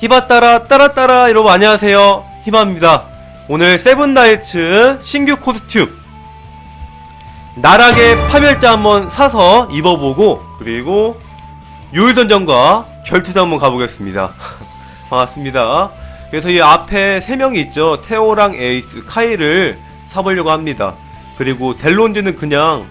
히바 따라 따라 따라 여러분 안녕하세요. 히바입니다. 오늘 세븐나이츠 신규 코스튬. 나락의 파멸자 한번 사서 입어보고 그리고 요일던전과 결투도 한번 가보겠습니다. 반갑습니다. 그래서 이 앞에 세 명이 있죠. 테오랑 에이스 카이를 사보려고 합니다. 그리고 델론즈는 그냥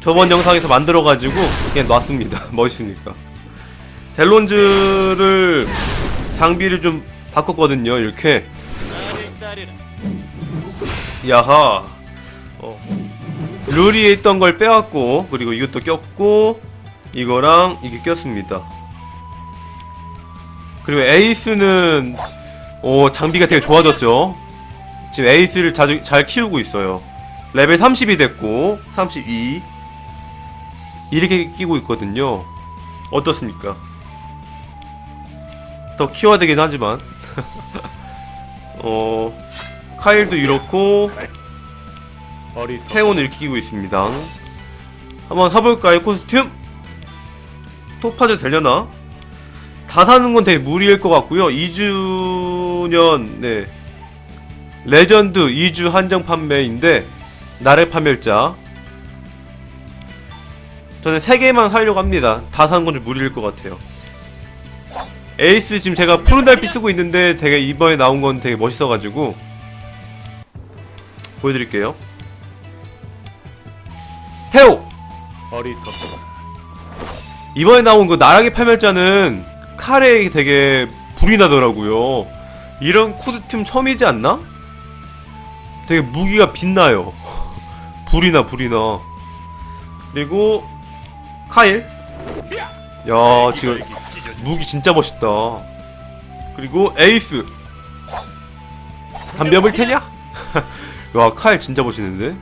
저번 영상에서 만들어가지고 그냥 놨습니다. 멋있으니까. 델론즈를 장비를 좀 바꿨거든요 이렇게. 야하. 어. 룰리에 있던 걸 빼왔고 그리고 이것도 꼈고 이거랑 이게 꼈습니다. 그리고 에이스는 오 장비가 되게 좋아졌죠? 지금 에이스를 자주 잘 키우고 있어요. 레벨 30이 됐고 32 이렇게 끼고 있거든요. 어떻습니까? 더 키워야 되긴 하지만. 어 카일도 이렇고 태온을 끼고 있습니다. 한번 사볼까요? 코스튬? 토파즈 되려나? 다 사는 건 되게 무리일 것 같고요. 2주년 네. 레전드 2주 한정 판매인데 나래 파멸자. 저는 3개만 사려고 합니다. 다 사는 건 좀 무리일 것 같아요 에이스 지금 제가 푸른 달빛 쓰고 있는데 되게 이번에 나온 건 되게 멋있어가지고 보여드릴게요. 태오! 어리석 이번에 나온 그 나락의 파멸자는 칼에 되게 불이 나더라고요. 이런 코스튬 처음이지 않나? 되게 무기가 빛나요. 불이 나 불이 나. 그리고 카일. 야 지금 무기 진짜 멋있다. 그리고 에이스. 담배 물 테냐? 와 칼 진짜 멋있는데?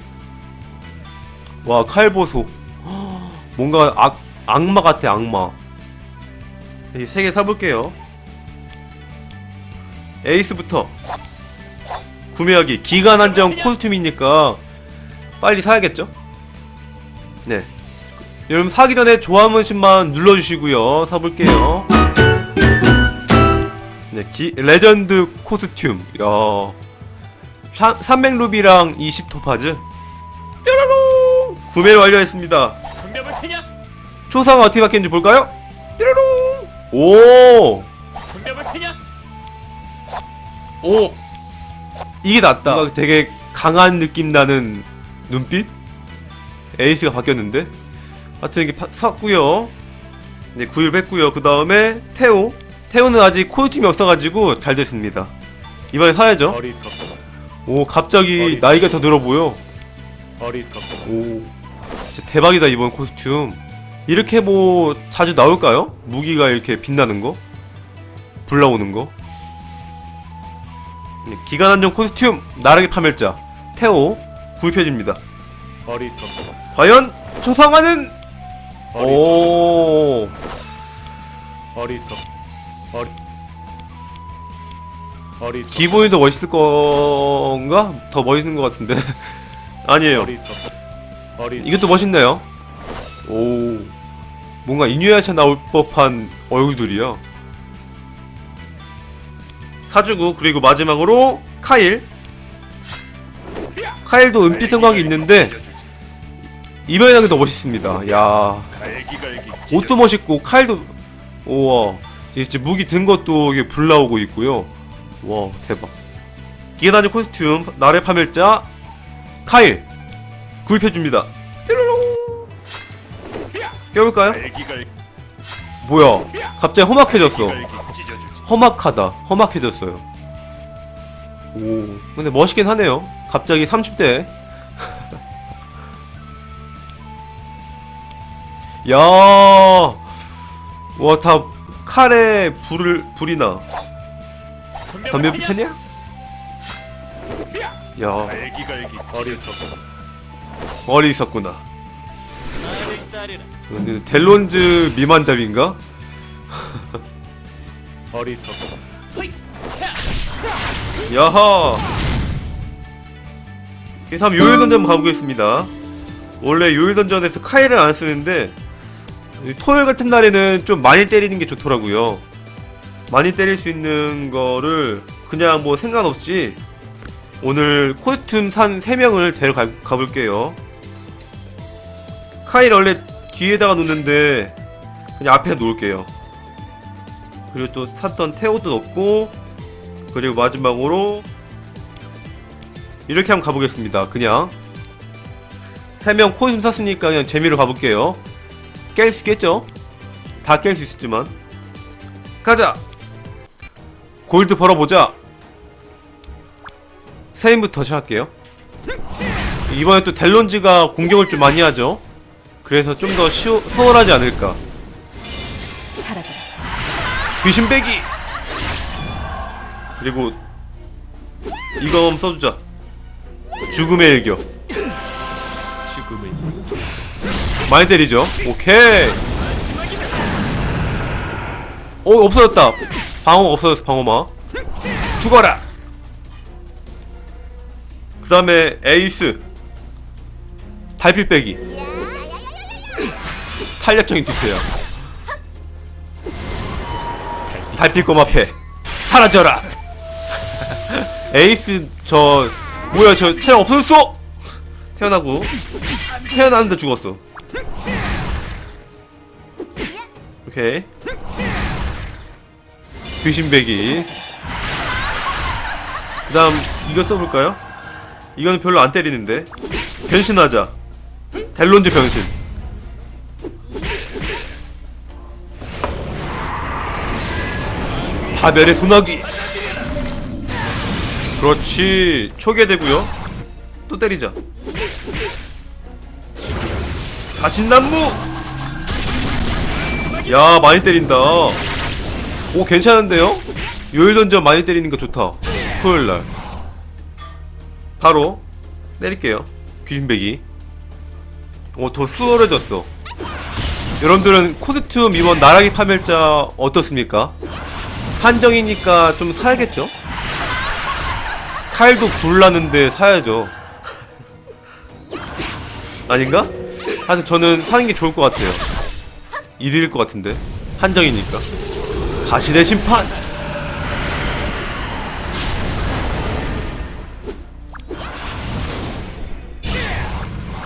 와 칼 보소. 뭔가 악, 악마 같아 악마. 이 세 개 사볼게요. 에이스부터. 구매하기. 기간 한정 코스튬이니까 빨리 사야겠죠? 네 여러분 사기 전에 좋아요 한 번씩만 눌러주시고요. 사볼게요. 네 기, 레전드 코스튬. 야. 300루비랑 20토파즈. 뾰로롱! 구매를 완료했습니다. 초상화 어떻게 바뀌는지 볼까요? 뾰로롱! 오! 오! 이게 낫다. 되게 강한 느낌 나는 눈빛? 에이스가 바뀌었는데? 하여튼 이게 파, 샀고요. 네 구입했고요. 그 다음에 테오 테오는 아직 코스튬이 없어가지고 잘 됐습니다. 이번에 사야죠. 어리석 오 갑자기 어리석어. 나이가 더 들어 보여. 어리석 오. 진짜 대박이다 이번 코스튬. 이렇게 뭐 자주 나올까요? 무기가 이렇게 빛나는 거? 불 나오는 거? 네, 기간 한정 코스튬. 나락의 파멸자. 태오 구입해줍니다. 어리석 과연 초상화는 어리석 오 어리석 어리 어리석 기본이 더 멋있을 건가? 더 멋있는 것 같은데 아니에요 어리석 어리석 이것도 멋있네요. 오, 뭔가 이뉴야샤 나올 법한 얼굴들이야. 사주고 그리고 마지막으로 카일. 카일도 은빛 성광이 있는데 나게 더 멋있습니다. 야, 옷도 멋있고 칼도 우와, 이제 무기 든 것도 이게 불 나오고 있고요. 와, 대박. 기계단지 코스튬 나래 파멸자 카일 구입해 줍니다. 뾰로롱. 껴볼까요? 뭐야? 갑자기 험악해졌어. 험악하다. 험악해졌어요. 오, 근데 멋있긴 하네요. 갑자기 30대. 야, 와, 다 칼에 불을 불이 나. 담배 붙였냐? 야, 어리석 머리 있었구나. 근데 델론즈 미만잡인가? 어리석 야하. 한번 요일 던전 가보겠습니다. 원래 요일 던전에서 카이를 안 쓰는데 이 토요일 같은 날에는 좀 많이 때리는 게 좋더라고요. 많이 때릴 수 있는 거를 그냥 뭐 상관없이 오늘 코스튬 산 3명을 데려가 가볼게요. 카일 원래 뒤에다가 놓는데 그냥 앞에 놓을게요. 그리고 또 샀던 태오도 넣고 그리고 마지막으로 이렇게 한번 가보겠습니다. 그냥 3명 코스튬 샀으니까 그냥 재미로 가볼게요. 깰 수 있겠죠? 다 깰 수 있었지만 가자! 골드 벌어보자! 세인부터 시작할게요. 이번에 또 델론즈가 공격을 좀 많이 하죠. 그래서 좀 더 수월하지 않을까. 귀신 빼기! 그리고 이거 한번 써주자. 죽음의 일격. 많이 때리죠. 오케이. 오 없어졌다. 방어막 없어졌어 방어막. 죽어라. 그 다음에 에이스. 달빛 빼기. 탄력적인 투표야. 달빛 꼬마패. 사라져라. 에이스 저 뭐야 저 체력 없어졌어. 태어나고 태어났는데 죽었어. 오케이. 귀신배기. 그 다음, 이거 써볼까요? 이거는 별로 안 때리는데. 변신하자. 델론즈 변신. 파멸의 소나기. 그렇지. 초계되고요. 또 때리자. 자신난무. 야 많이 때린다 오 괜찮은데요? 요일 던전 많이 때리는 거 좋다 토요일날 바로 때릴게요 귀신배기 오더 수월해졌어 여러분들은 코스튬 이번 나락의 파멸자 어떻습니까? 한정이니까 좀 사야겠죠? 칼도 굴라는데 사야죠 아닌가? 하여튼 저는 사는 게 좋을 것 같아요. 이득일 것 같은데. 한정이니까. 자신의 심판!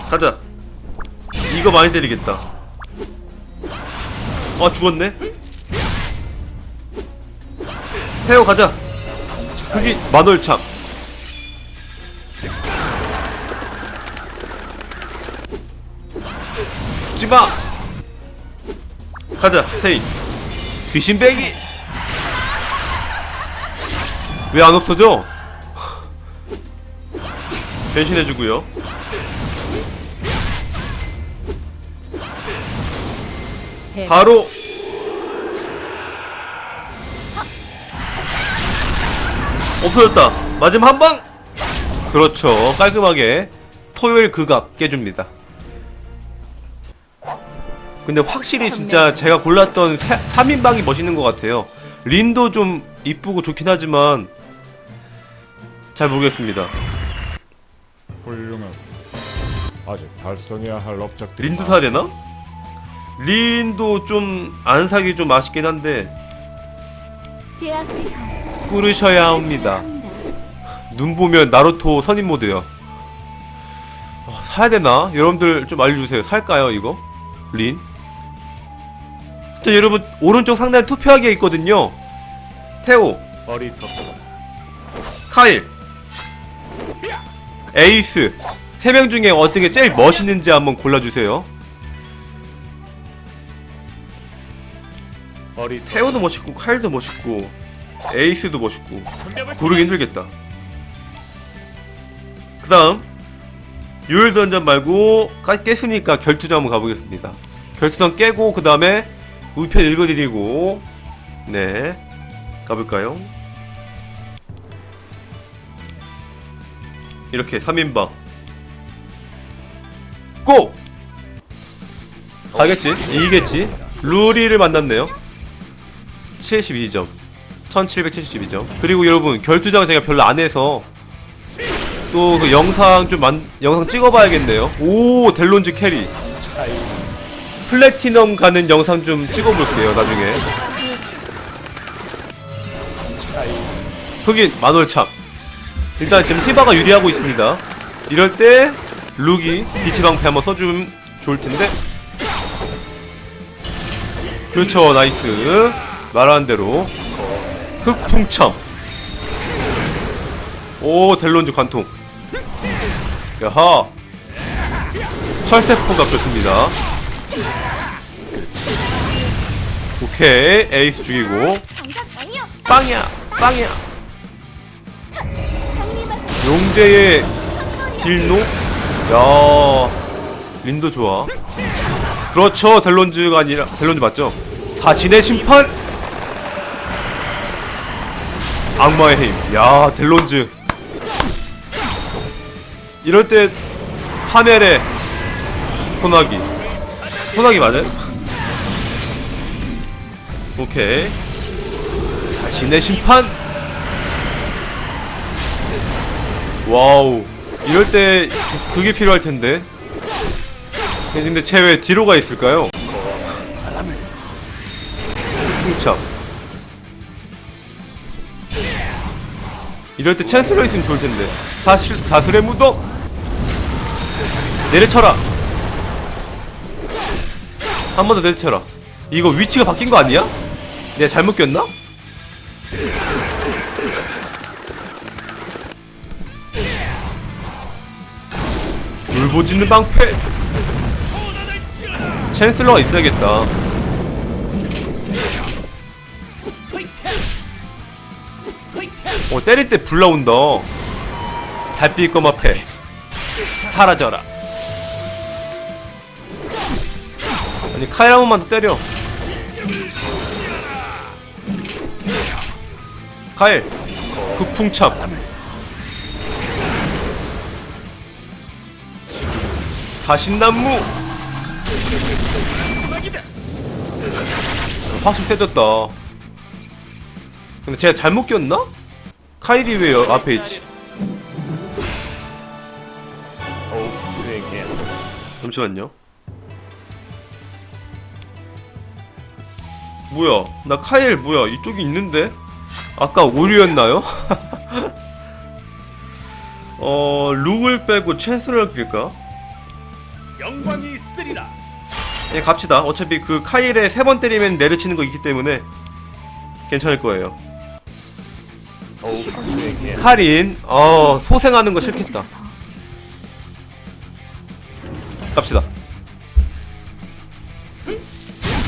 가자. 이거 많이 때리겠다. 아 죽었네? 태워 가자. 흑이 만월참 죽지마 가자 세이. 귀신 빼기. 왜 안 없어져? 변신해주고요. 대 바로. 없어졌다. 마지막 한방. 그렇죠. 깔끔하게 토요일 극악 깨줍니다 근데 확실히 진짜 제가 골랐던 3인방이 멋있는 것 같아요 린도 좀 이쁘고 좋긴 하지만 잘 모르겠습니다 훌륭하고 아직 달성해야 할 업적들이 린도 사야 되나? 린도 좀 안 사기 좀 아쉽긴 한데 제 앞에서 꾸르셔야 합니다 눈 보면 나루토 선임 모드야. 어, 사야 되나? 여러분들 좀 알려주세요. 살까요 이거? 린? 또 여러분 오른쪽 상단에 투표하기가 있거든요. 태오, 어리석다 카일, 에이스 세 명 중에 어떻게 제일 멋있는지 한번 골라주세요. 어리석 태오도 멋있고 카일도 멋있고 에이스도 멋있고 고르기 힘들겠다. 그 다음 요일 던전 말고 까- 깼으니까 결투전 한번 가보겠습니다. 결투전 깨고 그 다음에 우편 읽어드리고 네 가볼까요? 이렇게 3인방 고! 가겠지? 이기겠지? 루리를 만났네요 72점 1772점 그리고 여러분 결투장 제가 별로 안 해서 또 그 영상 좀 만, 영상 찍어봐야겠네요 오 델론즈 캐리 플래티넘 가는 영상 좀 찍어볼게요 나중에. 흑인 만월참. 일단 지금 티바가 유리하고 있습니다. 이럴 때 룩이 빛의 방패 한번 써주면 좋을 텐데. 그렇죠 나이스. 말하는 대로. 흑풍참 오 델론즈 관통. 야하. 철새포갑 좋습니다 오케이 에이스 죽이고 빵이야 빵이야 용재의 딜노 야 린도 좋아 그렇죠 델론즈가 아니라 델론즈 맞죠 사신의 심판 악마의 힘. 야, 델론즈. 이럴 때 파멜의 소나기. 소나기 맞아요? 오케이. 자신의 심판. 와우. 이럴 때 그게 필요할 텐데. 근데 쟤 왜 뒤로 가 있을까요? 풍참. 이럴 때 챈슬러 있으면 좋을 텐데. 사실 사슬의 무덤. 내려쳐라. 한 번 더 내려쳐라. 이거 위치가 바뀐 거 아니야? 내가 잘못 꼈나? 울보짖는 방패. 챈슬러가 있어야겠다. 어 때릴 때 불 나온다 달빛 검 앞에 사라져라 아니 번만 더 때려 카일 흑풍참 사신난무 확실히 세졌다 근데 제가 잘못 꼈나? 카이리 왜 여- 앞에 있지? 잠시만요. 뭐야? 나 카일 뭐야? 이쪽이 있는데? 아까 오류였나요? 어, 룩을 빼고 채스를 빌까? 영광이 있으리라. 예, 갑시다. 어차피 그 카일에 세 번 때리면 내려치는 거 있기 때문에 괜찮을 거예요. 카린, 어, 소생하는 거 싫겠다. 갑시다.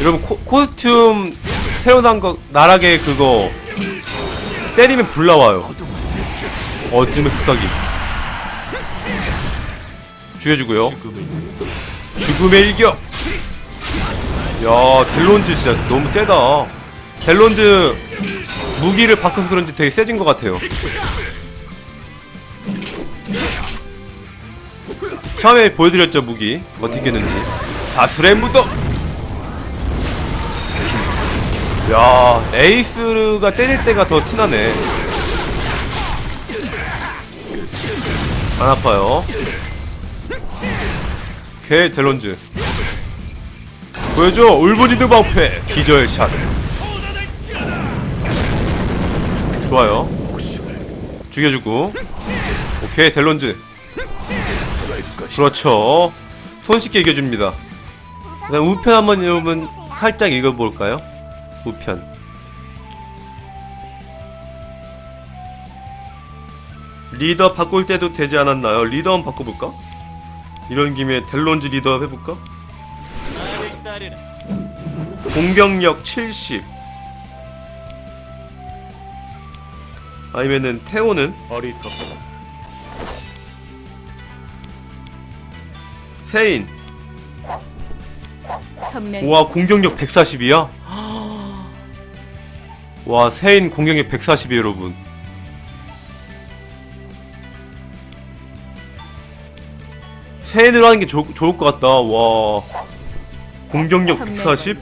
여러분 코, 코스튬 새로 나온 거 나락의 그거 때리면 불 나와요. 어둠의 속삭임. 죽여주고요. 죽음의 일격. 야 델론즈 진짜 너무 세다. 델론즈 무기를 바꿔서 그런지 되게 세진 것 같아요. 처음에 보여드렸죠 무기 어떻게 했는지. 다술의 무덤. 야 에이스가 때릴 때가 더 티나네. 안 아파요. 오케이 델론즈. 보여줘 울부짖는 방패 기절 샷. 좋아요. 죽여주고. 오케이 델론즈. 그렇죠. 손쉽게 이겨줍니다. 우편 한번 여러분 살짝 읽어볼까요 우편 리더 바꿀 때도 되지 않았나요? 리더 한번 바꿔볼까? 이런 김에 델론즈 리더 해볼까? 공격력 70 아니면은 태오는 어리석다. 세인 선명 와 공격력 140이야? 와 세인 공격력 140이 여러분. 세인으로 하는 게 좋, 좋을 것 같다. 와. 공격력 140?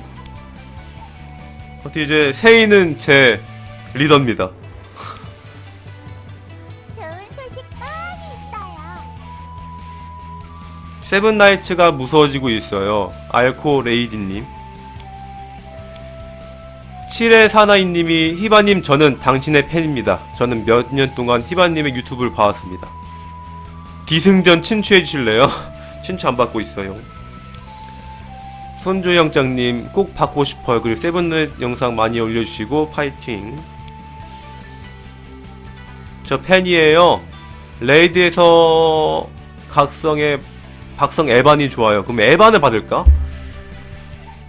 어떻게 이제 세인은 제 리더입니다. 좋은 소식 많이 있어요. 세븐나이츠가 무서워지고 있어요. 알코 레이디님 칠의 사나이님이 히바님 저는 당신의 팬입니다. 저는 몇 년 동안 히바님의 유튜브를 봐왔습니다. 기승전 친추해 주실래요? 친추 안 받고 있어요. 손조영장님 꼭 받고 싶어요. 그리고 세븐넷 영상 많이 올려주시고 파이팅. 저 팬이에요. 레이드에서 각성의 박성 에반이 좋아요. 그럼 에반을 받을까?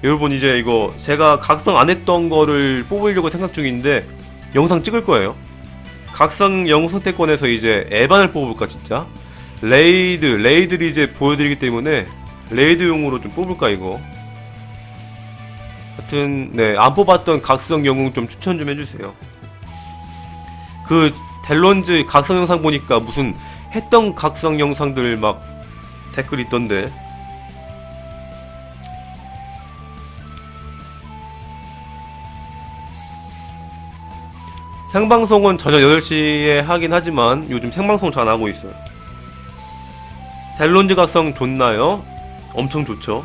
여러분 이제 이거 제가 각성 안 했던 거를 뽑으려고 생각 중인데 영상 찍을 거예요. 각성 영웅 선택권에서 이제 에반을 뽑을까 진짜? 레이드 레이드를 이제 보여드리기 때문에 레이드용으로 좀 뽑을까 이거. 하여튼 네안 뽑았던 각성 영웅 좀 추천 좀 해주세요. 그 델론즈 각성 영상 보니까 무슨 했던 각성 영상들 막 댓글 있던데 생방송은 저녁 8시에 하긴 하지만 요즘 생방송 잘 안 하고 있어요. 델론즈 각성 좋나요? 엄청 좋죠.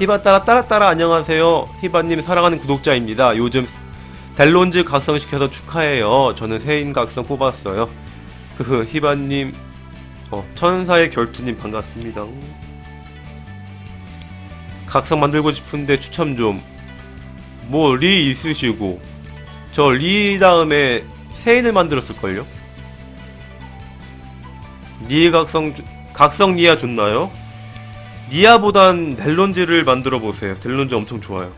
히바 따라 따라 따라 안녕하세요. 히바님 사랑하는 구독자입니다. 요즘 델론즈 각성 시켜서 축하해요. 저는 새인 각성 뽑았어요. 흐흐 히바님 어, 천사의 결투님 반갑습니다. 각성 만들고 싶은데 추첨 좀. 뭐 리 있으시고 저 리 다음에 세인을 만들었을걸요? 리 각성 주- 각성 니아 좋나요? 니아보단 델론즈를 만들어 보세요. 델론즈 엄청 좋아요.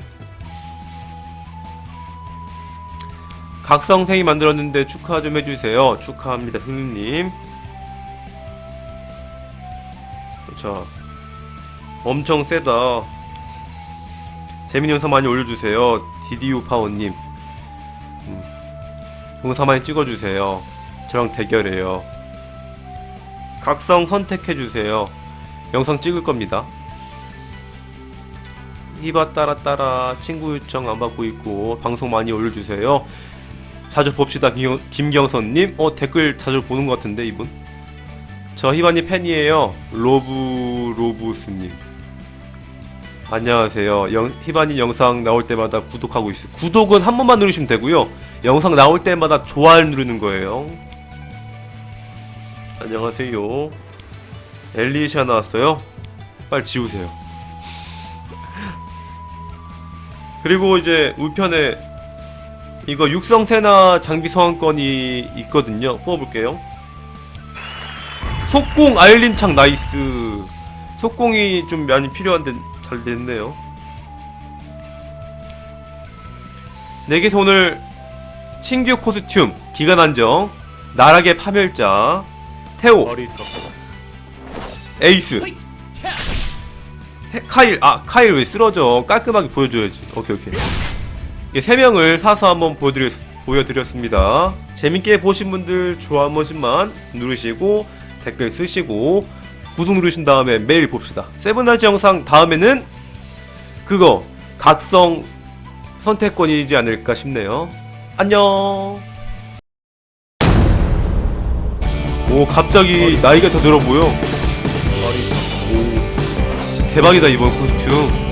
각성 세인 만들었는데 축하 좀 해주세요. 축하합니다, 승리님. 자, 엄청 세다. 재밌는 영상 많이 올려주세요. 디디우 파워님. 음, 영상 많이 찍어주세요. 저랑 대결해요. 각성 선택해주세요. 영상 찍을 겁니다. 히바 따라 따라 친구 요청 안 받고 있고 방송 많이 올려주세요. 자주 봅시다 김경, 김경선님. 어 댓글 자주 보는 것 같은데 이분. 저 히바님 팬이에요. 로브 로브스님. 안녕하세요. 영, 히바님 영상 나올 때마다 구독하고 있어요. 구독은 한 번만 누르시면 되고요. 영상 나올 때마다 좋아요 누르는 거예요. 안녕하세요. 엘리시아 나왔어요. 빨리 지우세요. 그리고 이제 우편에 이거 육성세나 장비 소환권이 있거든요. 뽑아볼게요. 속공 아일린창 나이스. 속공이 좀 많이 필요한데 잘 됐네요. 네개서 오늘 신규 코스튬 기간 안정 나락의 파멸자 어리석다. 에이스. 해- 카일 아 카일 왜 쓰러져? 깔끔하게 보여줘야지. 오케이 오케이. 이게 세 명을 사서 한번 보여드렸, 보여드렸습니다. 재밌게 보신 분들 좋아요 한 번씩만 누르시고 댓글 쓰시고 구독 누르신 다음에 매일 봅시다. 세븐나이츠 영상 다음에는 그거 각성 선택권이지 않을까 싶네요. 안녕. 오 갑자기 나이가 더 들어 보여. 진짜 대박이다 이번 코스튬